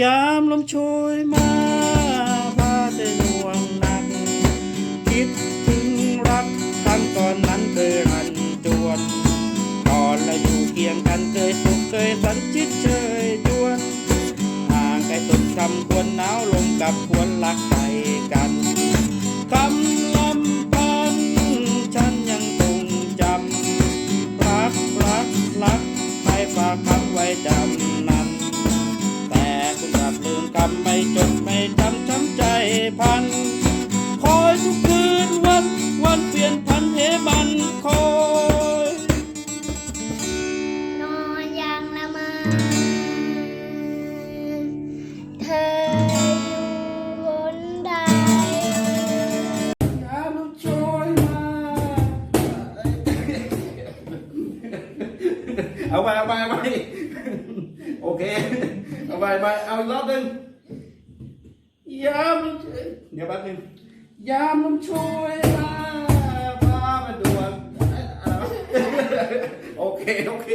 ยามลมโชยมาพาใจหน่วงหนัก คิดถึงรักครั้งก่อนนั้นเคยรันจวนก่อนเราอยู่เคียงกันเคยสุขเคยสันชิดเชยจวนห่างไกลสุดคำควรหนาวลมกับควรรักใจกันคำลำพันฉันยังคงจำรักรักรักใครฝากคำไว้จำ จดไม่จำช้ำใจพัน คอยทุกคืนวันวันเปลี่ยนพันเหมันคอย นอนอย่างละเมอเธออยู่บนใดยาลมโชยมาเอาไปเอาไปเอาไปโอเค เอาไปไปเอาอีกรอบหนึ่ง ยามมโชยเดี๋ยวแป๊บนึงยามลมโชยมาพามาด่วนโอเค โอเค